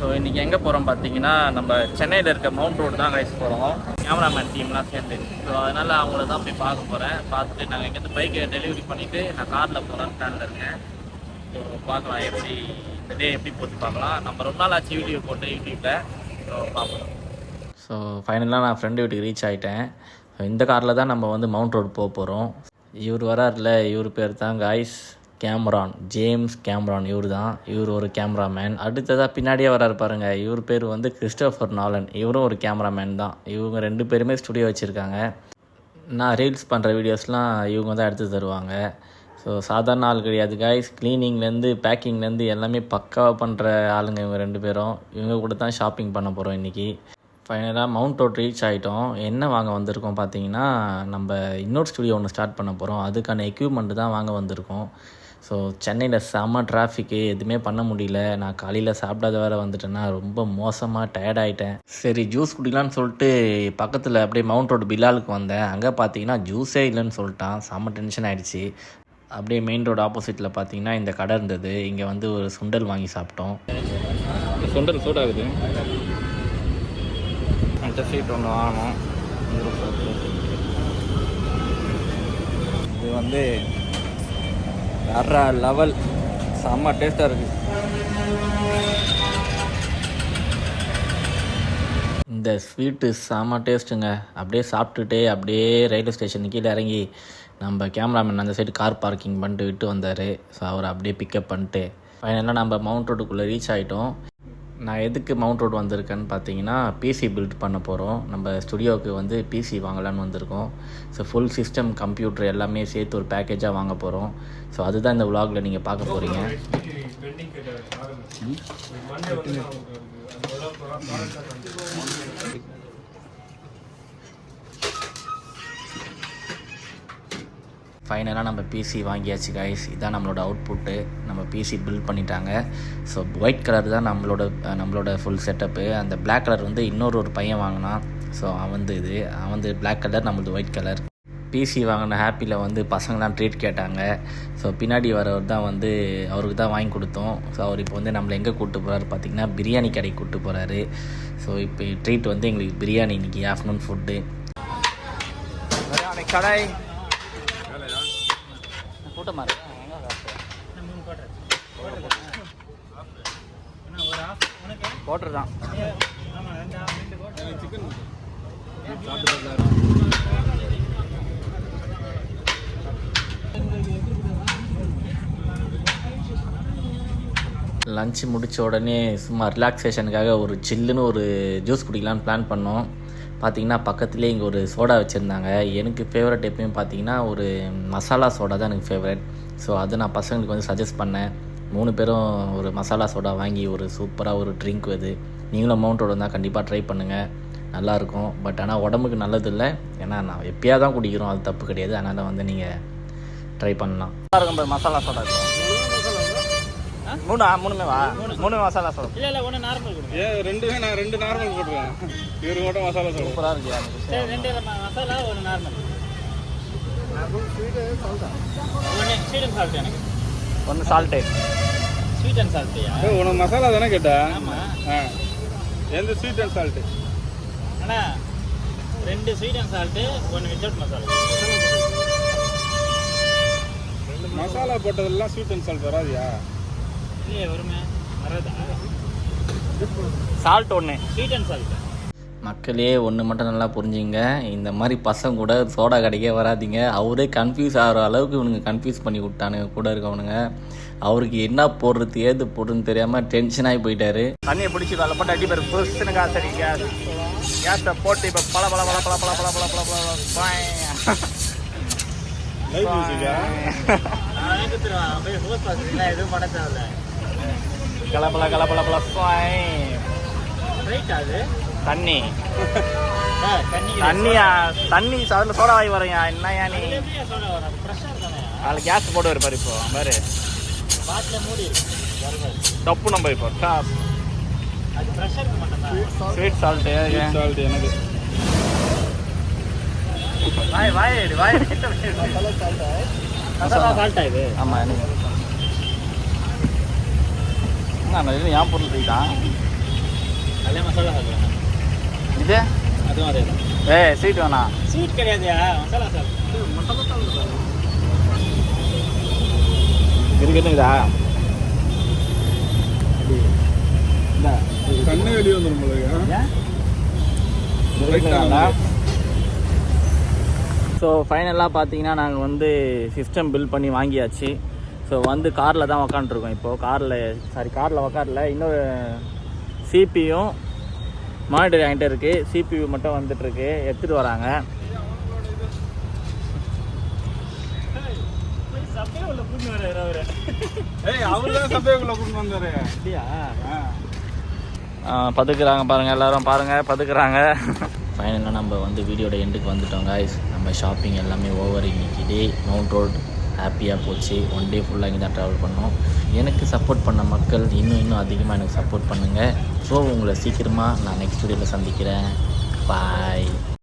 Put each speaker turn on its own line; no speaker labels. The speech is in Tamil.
ஸோ இன்றைக்கி எங்கே போகிறோம் பார்த்தீங்கன்னா நம்ம சென்னையில் இருக்க மவுண்ட் ரோடு தான் கைஸ் போகிறோம் கேமராமேன் டீம்லாம் சேர்ந்து. ஸோ அதனால் அவங்கள தான் போய் பார்க்க போகிறேன் பார்த்துட்டு நாங்கள் இங்கேருந்து பைக்கை டெலிவரி பண்ணிவிட்டு நான் காரில் போகிறேன்னு பிளானில் இருக்கேன். ஸோ பார்க்கலாம் எப்படி இந்த டே எப்படி போட்டு பார்க்கலாம். நம்ம ரொம்ப நாள் ஆச்சு வீடியோ போட்டு யூடியூப்பில் ஸோ பார்ப்போம். ஸோ ஃபைனலாக நான் ஃப்ரெண்டு வீட்டுக்கு ரீச் ஆகிட்டேன் இந்த காரில் தான் நம்ம வந்து மவுண்ட் ரோடு போக போகிறோம் இவர் வரார்ல இவர் பேர் தான் காய்ஸ் கேமரான் ஜேம்ஸ் கேமரான் இவர் தான் இவர் ஒரு கேமராமேன். அடுத்ததாக பின்னாடியே வராரு பாருங்க. இவர் பேர் வந்து கிறிஸ்டோஃபர் நாலன். இவரும் ஒரு கேமராமேன் தான். இவங்க ரெண்டு பேருமே ஸ்டுடியோ வச்சுருக்காங்க. நான் ரீல்ஸ் பண்ணுற வீடியோஸ்லாம் இவங்க தான் எடுத்து தருவாங்க. ஸோ சாதாரண ஆள் கிடையாது காய்ஸ் க்ளீனிங்லேருந்து பேக்கிங்லேருந்து எல்லாமே பக்காவாக பண்ணுற ஆளுங்க இவங்க ரெண்டு பேரும். இவங்க கூட தான் ஷாப்பிங் பண்ண போகிறோம் இன்றைக்கி ஃபைனலாக மவுண்ட் ரோட் ரீச் ஆகிட்டோம் என்ன வாங்க வந்திருக்கோம் பார்த்தீங்கன்னா நம்ம இன்னொரு ஸ்டுடியோ ஒன்று ஸ்டார்ட் பண்ண போகிறோம் அதுக்கான எக்யூப்மெண்ட் தான் வாங்க வந்திருக்கோம். ஸோ சென்னையில் செம்ம டிராஃபிக்கு எதுவுமே பண்ண முடியல. நான் காலையில் சாப்பிடாத வேற வந்துட்டேன்னா ரொம்ப மோசமாக டயர்ட் ஆகிட்டேன் சரி ஜூஸ் குடிக்கலான்னு சொல்லிட்டு பக்கத்தில் அப்படியே மவுண்ட் ரோடு பிலாலுக்கு வந்தேன். அங்கே பார்த்தீங்கன்னா ஜூஸே இல்லைன்னு சொல்லிட்டான். செம்ம டென்ஷன் ஆகிடுச்சு அப்படியே மெயின் ரோடு ஆப்போசிட்டில் பார்த்தீங்கன்னா இந்த கடை இருந்தது. இங்கே வந்து ஒரு சுண்டல் வாங்கி சாப்பிட்டோம். சுண்டல் சூடாகுது அந்த சீட் ஒன்று வாங்கணும். இது வந்து வேற லெவல் செம்ம டேஸ்ட்டாக இருக்குது இந்த ஸ்வீட்டு செம்ம டேஸ்ட்டுங்க அப்படியே சாப்பிட்டுட்டே அப்படியே ரயில்வே ஸ்டேஷன் கீழே இறங்கி நம்ம கேமராமேன் அந்த சைடு கார் பார்க்கிங் பண்ணிட்டு விட்டு வந்தார். ஸோ அவர் அப்படியே பிக்கப் பண்ணிட்டு ஃபைனலாக நம்ம மவுண்ட் ரோடுக்குள்ளே ரீச் ஆகிட்டோம் நான் எதுக்கு மவுண்ட் ரோடு வந்திருக்கேன்னு பார்த்தீங்கன்னா பிசி பில்ட் பண்ண போகிறோம் நம்ம ஸ்டுடியோவுக்கு வந்து பிசி வாங்கலான்னு வந்திருக்கோம். ஸோ ஃபுல் சிஸ்டம் கம்ப்யூட்டர் எல்லாமே சேர்த்து ஒரு பேக்கேஜாக வாங்க போகிறோம் ஸோ அதுதான் இந்த vlogல நீங்கள் பார்க்க போகிறீங்க ஃபைனலாக நம்ம பிசி வாங்கியாச்சு கைஸ் இதான் நம்மளோட அவுட்புட்டு நம்ம பிசி பில்ட் பண்ணிட்டாங்க. ஸோ ஒயிட் கலர் தான் நம்மளோட நம்மளோட ஃபுல் செட்டப்பு அந்த பிளாக் கலர் வந்து இன்னொரு ஒரு பையன் வாங்கினான். ஸோ அவன் இது அவன் வந்து Black கலர் நம்மளது ஒயிட் கலர் பிசி வாங்கின ஹாப்பியில் வந்து பசங்களாம் ட்ரீட் கேட்டாங்க. ஸோ பின்னாடி வரவர் தான் வந்து அவருக்கு தான் வாங்கி கொடுத்தோம். ஸோ அவர் இப்போ வந்து நம்மளை எங்கே கூப்பிட்டு போகிறாரு பார்த்திங்கன்னா பிரியாணி கடைக்கு கூப்பிட்டு போகிறாரு ஸோ இப்போ ட்ரீட் வந்து எங்களுக்கு பிரியாணி இன்றைக்கி ஆஃப்டர்நூன் ஃபுட்டு கடை. கூட்டமாக இருக்கு. தான். லஞ்ச் முடிச்ச உடனே சும்மா ரிலாக்ஸேஷனுக்காக ஒரு சில்லுன்னு ஒரு ஜூஸ் குடிக்கலான்னு பிளான் பண்ணோம். பார்த்தீங்கன்னா பக்கத்துலேயே இங்கே ஒரு சோடா வச்சுருந்தாங்க. எனக்கு ஃபேவரட் எப்பயும் பார்த்தீங்கன்னா ஒரு மசாலா சோடா தான் எனக்கு ஃபேவரட் ஸோ அது நான் பசங்களுக்கு வந்து சஜஸ்ட் பண்ணேன். மூணு பேரும் ஒரு மசாலா சோடா வாங்கி ஒரு சூப்பராக ஒரு ட்ரிங்க் இது நீங்களும் அமௌண்ட்டோட இருந்தால் கண்டிப்பாக ட்ரை பண்ணுங்கள் நல்லாயிருக்கும் பட் ஆனால் உடம்புக்கு நல்லது இல்லை ஏன்னா நான் எப்பயாவது தான் குடிக்கிறோம் அது தப்பு கிடையாது. அதனால் வந்து நீங்கள் ட்ரை பண்ணலாம். இருக்கும் மசாலா சோடா மூணு மூணுமே வா. மூணு மசாலா சோடா
இல்ல இல்ல ஒண்ணு நார்மல் கொடுங்க.
ஏன் ரெண்டுமே நான் ரெண்டு நார்மல் போட்டுருவேன் இவரு மட்டும் மசாலா சொல்லுவோம்
சூப்பராக இருக்கு
சரி ரெண்டு மசாலா ஒரு நார்மல் ஒன்று ஸ்வீட் அண்ட் சால்ட் எனக்கு.
ஒன்று சால்ட்டு
ஸ்வீட் அண்ட் சால்ட்டியா
ஏய், உனக்கு மசாலா தானே கேட்டா?
ஆமா.
ஆ. எந்த ஸ்வீட் அண்ட் சால்ட்டு
அண்ணா ரெண்டு ஸ்வீட் அண்ட் சால்ட்டு ஒன்று வித்தவுட் மசாலா.
மசாலா போட்டதெல்லாம் ஸ்வீட் அண்ட் சால்ட் வராதியா?
சால்ட் ஒன்று
ஸ்வீட் அண்ட் சால்ட்
மக்களே ஒன்று மட்டும் நல்லா புரிஞ்சுங்க இந்த மாதிரி பசங்க கூட சோடா கடைக்கே வராதீங்க அவரே கன்ஃபியூஸ் ஆகிற அளவுக்கு இவனுங்க கன்ஃபியூஸ் பண்ணி விட்டானுங்க கூட இருக்கவனுங்க அவருக்கு என்ன போடுறது ஏது போடுறதுன்னு தெரியாமல் டென்ஷன் ஆகி போயிட்டாரு தண்ணியை பிடிச்சி வேலை போட்டு அடி பேர் புதுசுன்னு கேஸ் கேஸை போட்டு இப்போ பல பல பல பல பல பல பல பல பல
பாக்குறீங்களா எதுவும் பண்ண தேவையில்ல
கலப்பல கலப்பல பல தண்ணி.
ஆ, தண்ணி
தண்ணியா? தண்ணி அதில் சோடா வாங்கி வரையா? என்னையா நீ?
அதுல
கேஸ் போட்டு வருப்பாரு இப்போ. பாரு. தப்பு நம்ம இப்போ. டாப் ஸ்வீட் சால்ட்டு
சால்ட் எனக்கு.
வாய் வாய் வாய்.
சால்ட்டா இது?
ஆமாம் எனக்கு. நான் இது என் பொருள் போயிட்டான்
அதே மசாலா சாப்பிடுவேன்.
இது?
அதுவும் அதே தான்.
ஏய் ஸ்வீட் வேணாம்
ஸ்வீட் கிடையாதுயா? மசாலா சாப்பிடு.
இருக்குதுங்களா
கண்ணு வெளியே வந்துடும்
ஸோ ஃபைனலாக பார்த்தீங்கன்னா நாங்கள் வந்து சிஸ்டம் பில் பண்ணி வாங்கியாச்சு. ஸோ வந்து காரில் தான் உக்காண்ட்ருக்கோம் இப்போது காரில் சாரி காரில் உக்காரல. இன்னொரு சிபியும் மானிட்டர் என்கிட்ட இருக்குது சிபியு மட்டும் வந்துட்டுருக்கு. எடுத்துகிட்டு வராங்க. பதுக்குறாங்க பாருங்கள் எல்லாரும் பாருங்கள் பதுக்குறாங்க. ஃபைனலாக நம்ம வந்து வீடியோட எண்டுக்கு வந்துட்டோம் guys. நம்ம ஷாப்பிங் எல்லாமே ஓவர் இன்னைக்கு. டே மவுண்ட் ரோட் ஹாப்பியாக போச்சு. ஒன் டே ஃபுல்லாக இங்கே தான் ட்ராவல் பண்ணோம். எனக்கு சப்போர்ட் பண்ண மக்கள் இன்னும் இன்னும் அதிகமாக எனக்கு சப்போர்ட் பண்ணுங்கள் ஸோ உங்களை சீக்கிரமாக நான் நெக்ஸ்ட் வீடியோவில் சந்திக்கிறேன். பாய்